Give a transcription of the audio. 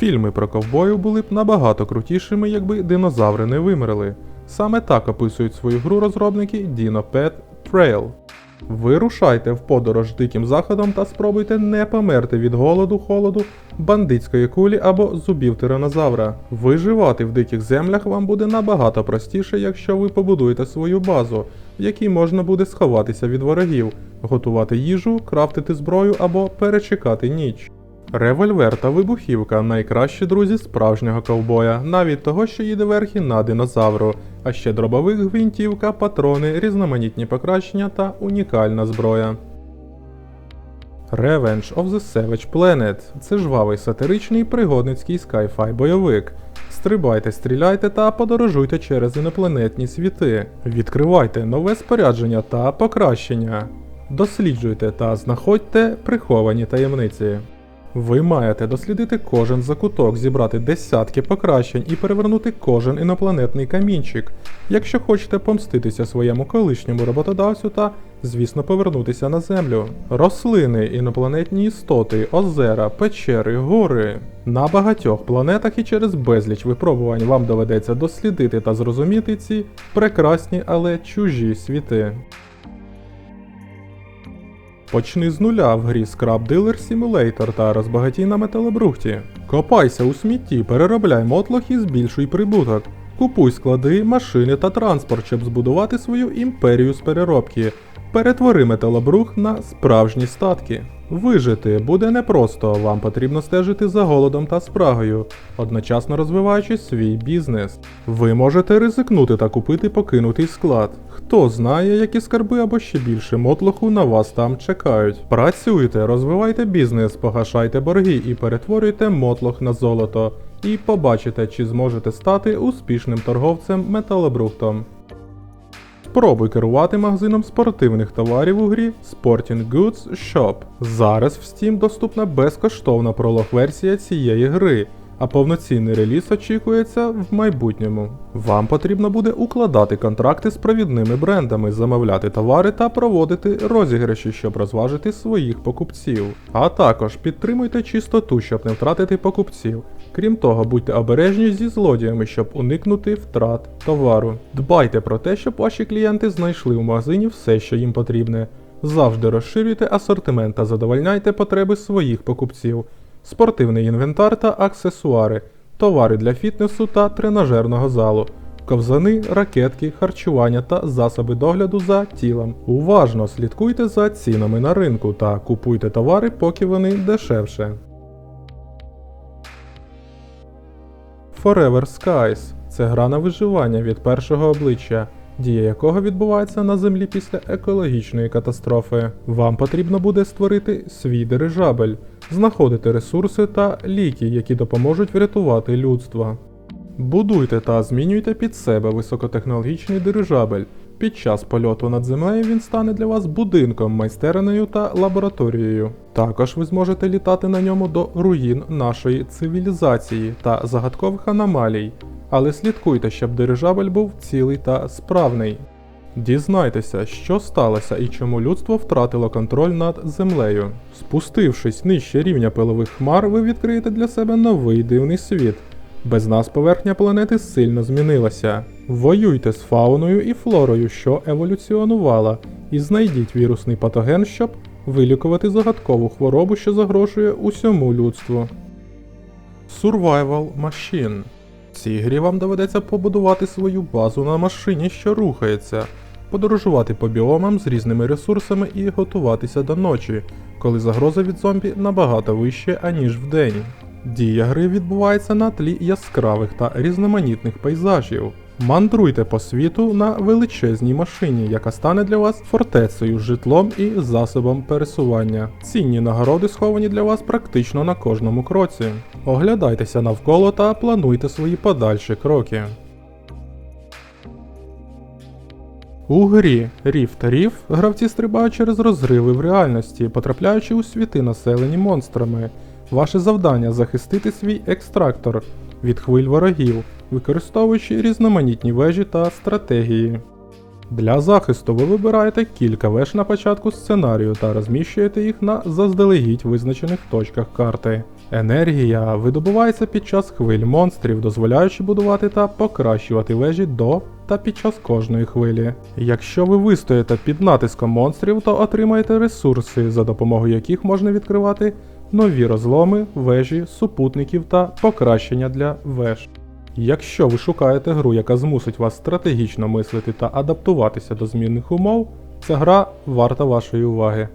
Фільми про ковбоїв були б набагато крутішими, якби динозаври не вимерли. Саме так описують свою гру розробники Dino Pet Trail. Вирушайте в подорож диким заходом та спробуйте не померти від голоду, холоду, бандитської кулі або зубів тиранозавра. Виживати в диких землях вам буде набагато простіше, якщо ви побудуєте свою базу, в якій можна буде сховатися від ворогів, готувати їжу, крафтити зброю або перечекати ніч. Револьвер та вибухівка найкращі друзі справжнього ковбоя, навіть того, що їде верхи на динозавру, а ще дробовик, гвинтівка, патрони, різноманітні покращення та унікальна зброя. Revenge of the Savage Planet це жвавий сатиричний пригодницький скайфай бойовик. Стрибайте, стріляйте та подорожуйте через інопланетні світи. Відкривайте нове спорядження та покращення. Досліджуйте та знаходьте приховані таємниці. Ви маєте дослідити кожен закуток, зібрати десятки покращень і перевернути кожен інопланетний камінчик, якщо хочете помститися своєму колишньому роботодавцю та, звісно, повернутися на землю. Рослини, інопланетні істоти, озера, печери, гори. На багатьох планетах і через безліч випробувань вам доведеться дослідити та зрозуміти ці прекрасні, але чужі світи. Почни з нуля в грі Scrap Dealer Simulator та розбагатій на металобрухті. Копайся у смітті, переробляй мотлох і збільшуй прибуток. Купуй склади, машини та транспорт, щоб збудувати свою імперію з переробки. Перетвори металобрух на справжні статки. Вижити буде непросто, вам потрібно стежити за голодом та спрагою, одночасно розвиваючи свій бізнес. Ви можете ризикнути та купити покинутий склад. Хто знає, які скарби або ще більше мотлоху на вас там чекають. Працюйте, розвивайте бізнес, погашайте борги і перетворюйте мотлох на золото. І побачите, чи зможете стати успішним торговцем металобрухтом. Спробуй керувати магазином спортивних товарів у грі Sporting Goods Shop. Зараз в Steam доступна безкоштовна пролог-версія цієї гри, а повноцінний реліз очікується в майбутньому. Вам потрібно буде укладати контракти з провідними брендами, замовляти товари та проводити розіграші, щоб розважити своїх покупців. А також підтримуйте чистоту, щоб не втратити покупців. Крім того, будьте обережні зі злодіями, щоб уникнути втрат товару. Дбайте про те, щоб ваші клієнти знайшли в магазині все, що їм потрібне. Завжди розширюйте асортимент та задовольняйте потреби своїх покупців. Спортивний інвентар та аксесуари, товари для фітнесу та тренажерного залу, ковзани, ракетки, харчування та засоби догляду за тілом. Уважно слідкуйте за цінами на ринку та купуйте товари, поки вони дешевше. Forever Skies це гра на виживання від першого обличчя, дія якого відбувається на землі після екологічної катастрофи. Вам потрібно буде створити свій дирижабель, знаходити ресурси та ліки, які допоможуть врятувати людство. Будуйте та змінюйте під себе високотехнологічний дирижабель. Під час польоту над землею він стане для вас будинком, майстернею та лабораторією. Також ви зможете літати на ньому до руїн нашої цивілізації та загадкових аномалій, але слідкуйте, щоб дирижабель був цілий та справний. Дізнайтеся, що сталося і чому людство втратило контроль над землею. Спустившись нижче рівня пилових хмар, ви відкриєте для себе новий дивний світ. Без нас поверхня планети сильно змінилася. Воюйте з фауною і флорою, що еволюціонувала, і знайдіть вірусний патоген, щоб вилікувати загадкову хворобу, що загрожує усьому людству. Survival Machine. В цій грі вам доведеться побудувати свою базу на машині, що рухається, подорожувати по біомам з різними ресурсами і готуватися до ночі, коли загроза від зомбі набагато вище, аніж вдень. Дія гри відбувається на тлі яскравих та різноманітних пейзажів. Мандруйте по світу на величезній машині, яка стане для вас фортецею, житлом і засобом пересування. Цінні нагороди сховані для вас практично на кожному кроці. Оглядайтеся навколо та плануйте свої подальші кроки. У грі Rift Reef гравці стрибають через розриви в реальності, потрапляючи у світи, населені монстрами. Ваше завдання захистити свій екстрактор від хвиль ворогів, використовуючи різноманітні вежі та стратегії. Для захисту ви вибираєте кілька веж на початку сценарію та розміщуєте їх на заздалегідь визначених точках карти. Енергія видобувається під час хвиль монстрів, дозволяючи будувати та покращувати вежі до та під час кожної хвилі. Якщо ви вистоїте під натиском монстрів, то отримаєте ресурси, за допомогою яких можна відкривати нові розломи, вежі, супутників та покращення для веж. Якщо ви шукаєте гру, яка змусить вас стратегічно мислити та адаптуватися до змінних умов, ця гра варта вашої уваги.